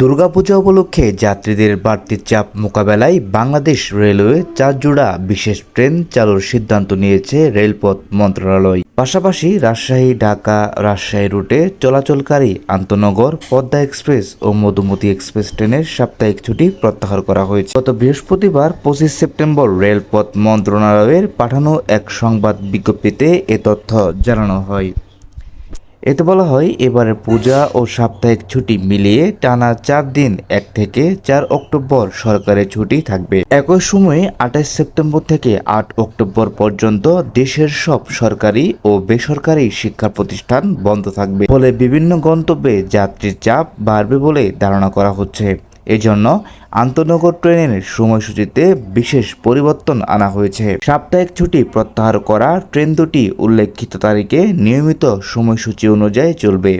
দুর্গাপূজা উপলক্ষে যাত্রীদের বাড়তি চাপ মোকাবেলায় বাংলাদেশ রেলওয়ে চারজোড়া বিশেষ ট্রেন চালুর সিদ্ধান্ত নিয়েছে রেলপথ মন্ত্রণালয়। পাশাপাশি রাজশাহী, ঢাকা, রাজশাহী রুটে চলাচলকারী আন্তনগর, পদ্মা এক্সপ্রেস ও মধুমতি এক্সপ্রেস ট্রেনের সাপ্তাহিক ছুটি প্রত্যাহার করা হয়েছে। গত বৃহস্পতিবার পঁচিশ সেপ্টেম্বর রেলপথ মন্ত্রণালয়ের পাঠানো এক সংবাদ বিজ্ঞপ্তিতে এ তথ্য জানানো হয়। এতে বলা হয় এবারে পূজা ও সাপ্তাহিক ছুটি মিলিয়ে টানা চার দিন, এক থেকে চার অক্টোবর সরকারের ছুটি থাকবে। একই সময়ে আঠাশ সেপ্টেম্বর থেকে আট অক্টোবর পর্যন্ত দেশের সব সরকারি ও বেসরকারি শিক্ষা প্রতিষ্ঠান বন্ধ থাকবে। ফলে বিভিন্ন গন্তব্যে যাত্রীর চাপ বাড়বে বলে ধারণা করা হচ্ছে। এজন্য আন্তনগর ট্রেনের সময়সূচিতে বিশেষ পরিবর্তন আনা হয়েছে। সাপ্তাহিক ছুটি প্রত্যাহার করা ট্রেন দুটি উল্লেখিত তারিখে নিয়মিত সময়সূচি অনুযায়ী চলবে।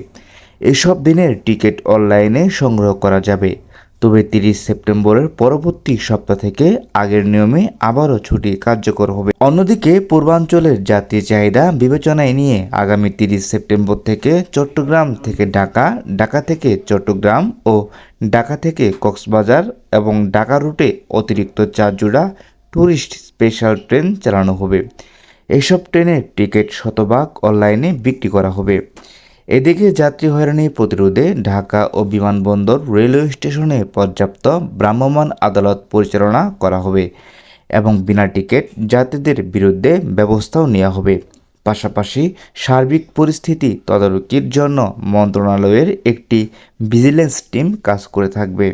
এসব দিনের টিকিট অনলাইনে সংগ্রহ করা যাবে। তবে তিরিশ সেপ্টেম্বরের পরবর্তী সপ্তাহ থেকে আগের নিয়মে আবারও ছুটি কার্যকর হবে। অন্যদিকে, পূর্বাঞ্চলের যাত্রী চাহিদা বিবেচনায় নিয়ে আগামী তিরিশ সেপ্টেম্বর থেকে চট্টগ্রাম থেকে ঢাকা ঢাকা থেকে চট্টগ্রাম ও ঢাকা থেকে কক্সবাজার এবং ঢাকা রুটে অতিরিক্ত চার জোড়া ট্যুরিস্ট স্পেশাল ট্রেন চালানো হবে। এসব ট্রেনের টিকিট শতভাগ অনলাইনে বিক্রি করা হবে। এদিকে যাত্রী হয়রানি প্রতিরোধে ঢাকা ও বিমানবন্দর রেলওয়ে স্টেশনে পর্যাপ্ত ভ্রাম্যমাণ আদালত পরিচালনা করা হবে এবং বিনা টিকিট যাত্রীদের বিরুদ্ধে ব্যবস্থাও নেওয়া হবে। পাশাপাশি সার্বিক পরিস্থিতি তদারকির জন্য মন্ত্রণালয়ের একটি ভিজিলেন্স টিম কাজ করে থাকবে।